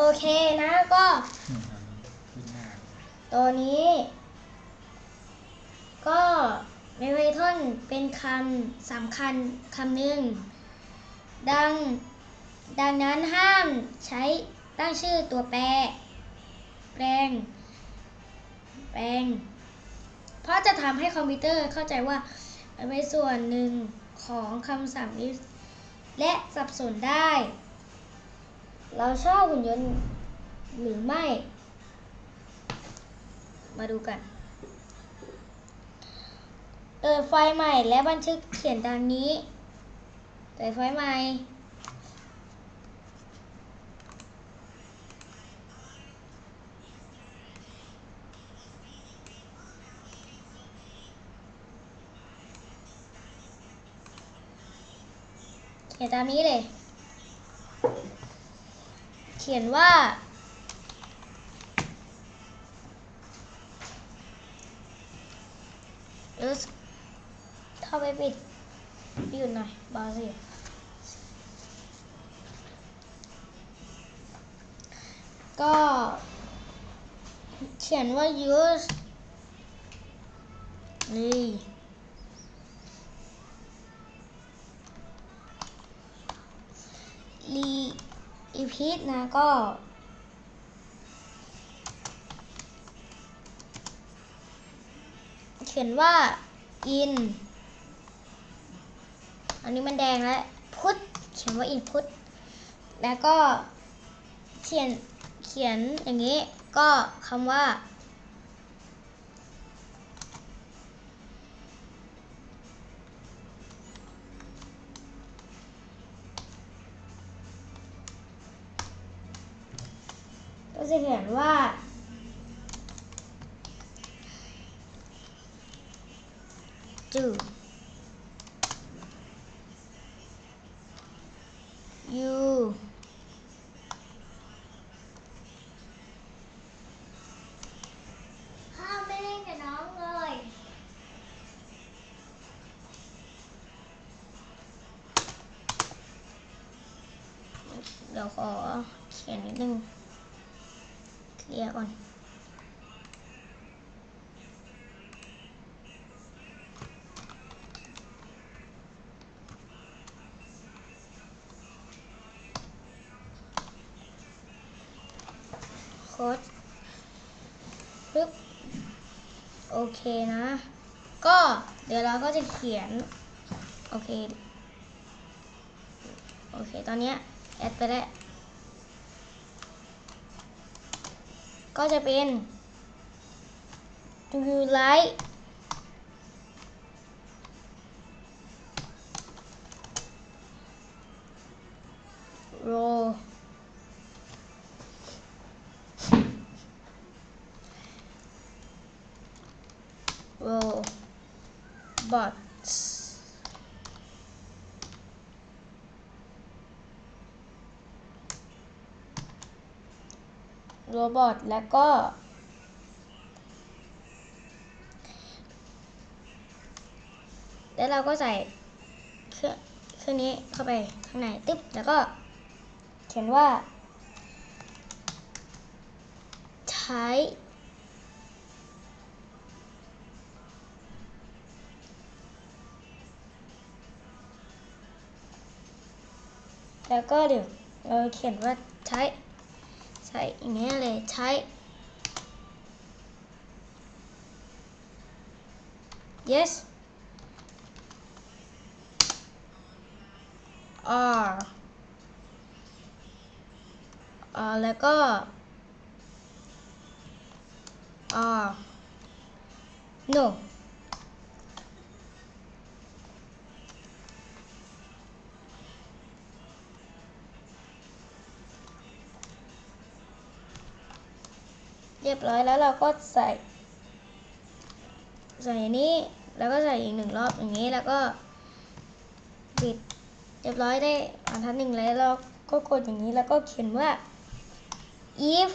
โอเคนะก็ตัวนี้ ก็ในไพทอนเป็นคำสำคัญคำหนึ่ง ดัง ดังนั้นห้ามใช้ตั้งชื่อตัวแปร แปลง แปลง เพราะจะทำให้คอมพิวเตอร์เข้าใจว่าเป็นส่วนหนึ่งของคำสั่งนี้และสับสนได้ เราชอบหุ่นยนต์หรือไม่ มาดูกัน เปิดไฟใหม่และบันทึกเขียนดังนี้ เปิดไฟใหม่ เขียนตามนี้เลย ขียนว่าเออเข้าไปปิดปิดหน่อยบาสิก็ เขียนว่า use นี่ อีพีทนะก็ เขียนว่า อิน อันนี้มันแดงแล้วพุทเขียนว่าอินพุทแล้วก็เขียนเขียนอย่างนี้ ก็คำว่า จะเขียนว่า do you ข้าไม่เล่นกับน้อง เดี๋ยวอเขียนนิดนึงเคลียร์ก่อนโค้ดปึ๊บโอเคนะ ก็เดี๋ยวเราก็จะเขียน โอเค โอเค ตอนนี้ยแอดไปแล้ว ก็จะเป็น do you like roll roll bots โรบอทแล้วก็ แล้วเราก็ใส่เครื่องเครื่องนี้เข้าไปข้างในตึ๊บแล้วก็เขียนว่า ใช้แล้วก็เดี๋ยวเราเขียนว่าใช้ ใส่อย่างนี้ยเลยใช้ yes R R แล้วก็ R no รียบร้อยแล้วเราก็ใส่ ใส่นนี้แล้วก็ใส่อีกหนึ่งรอบอย่างนี้แล้วก็ปิดเรียบร้อยได้บรรทัดหนึ่งแล้วเราก็กดอย่างนี้แล้วก็เขียนว่า if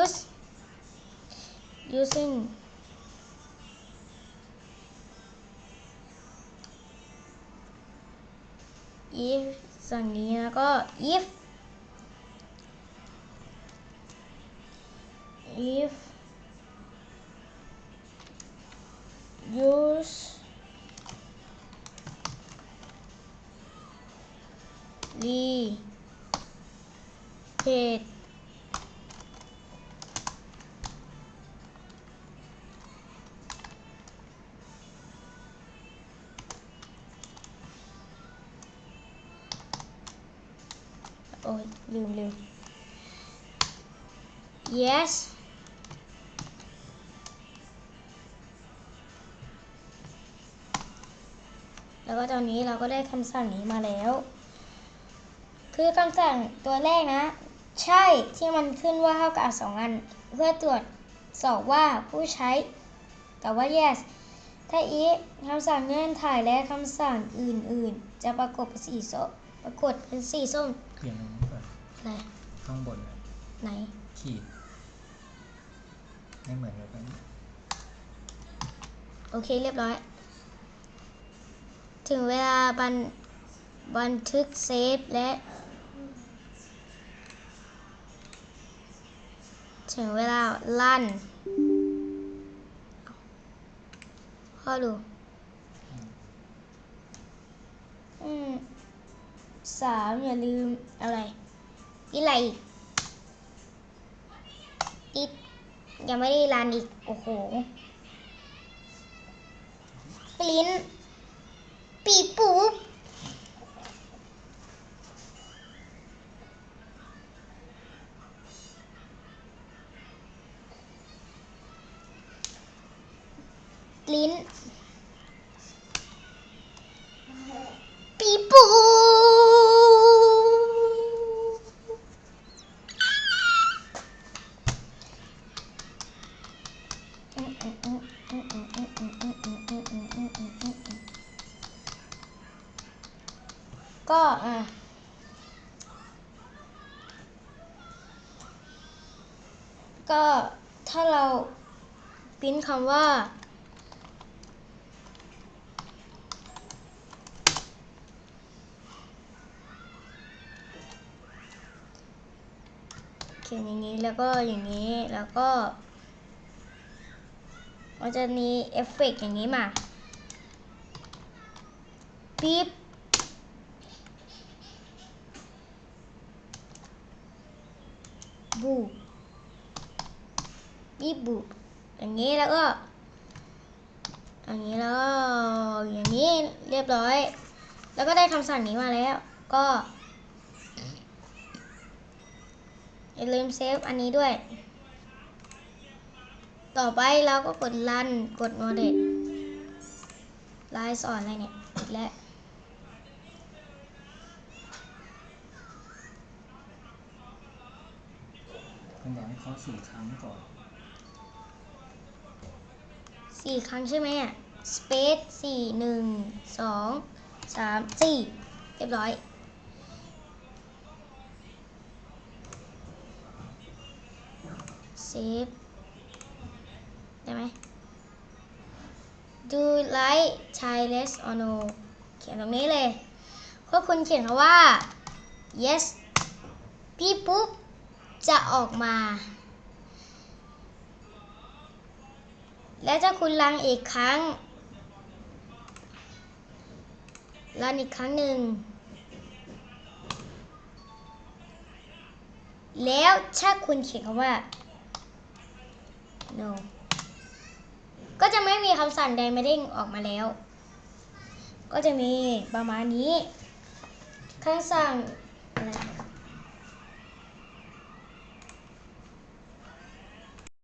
use using if สั่งนี้แล้วก็ if if use repeat โอ้ยลืมลืม yes แล้วก็ตอนนี้เราก็ได้คำสั่งนี้มาแล้ว คือคำสั่งตัวแรกนะ ใช่ที่มันขึ้นว่าเท่ากับสองอัน เพื่อตรวจสอบว่าผู้ใช้กับว่า yes ถ้า if คำสั่งเงื่อนไขและคำสั่งอื่นๆ จะปรากฏเป็นสีส้มปรากฏเป็นสีส้มเปลี่ยนตรงนี้ก่อนอะไรข้างบนน่ะไหน ขีดไม่เหมือนกับอันนี้โอเคเรียบร้อย ถึงเวลาบันบันทึกเซฟและ ถึงเวลาลั่นพ่อดูอืมสามอย่าลืมอะไรอีอะไรอีกติดยังไม่ได้รันอีก โอ้โหปลิ้น ปีปูป ก็ถ้าเราปริ้นคำว่า เขียนอย่างนี้แล้วก็อย่างนี้แล้วก็มันจะมีเอฟเฟกต์อย่างนี้มาปี๊บบู บีบบูอย่างนี้แล้วก็อย่างนี้แล้วก็อย่างนี้เรียบร้อย แล้วก็ได้คำสั่งนี้มาแล้ว ก็อย่าลืมเซฟอันนี้ด้วย ต่อไปเราก็กดรันกดโมเดลไลน์สอนอะไรเนี่ยอีกแล้วผมบอให้เขาสี่ครั้งก่อน สี่ครั้งใช่ไหมอะ space สี่หนึ่งสองสามสี่เรียบร้อยเซฟได้ไหม do like childless or no เขียนตรงนี้เลยพวกคุณเขียนคำว่า yes พี่ปุ๊บจะออกมา และถ้าคุณรังอีกครั้ง รันอีกครั้งหนึ่ง แล้วถ้าคุณเขียนคำว่า no ก็จะไม่มีคำสั่งใดม่ได้ออกมาแล้ว ก็จะมีประมาณนี้คำสั่งอะไร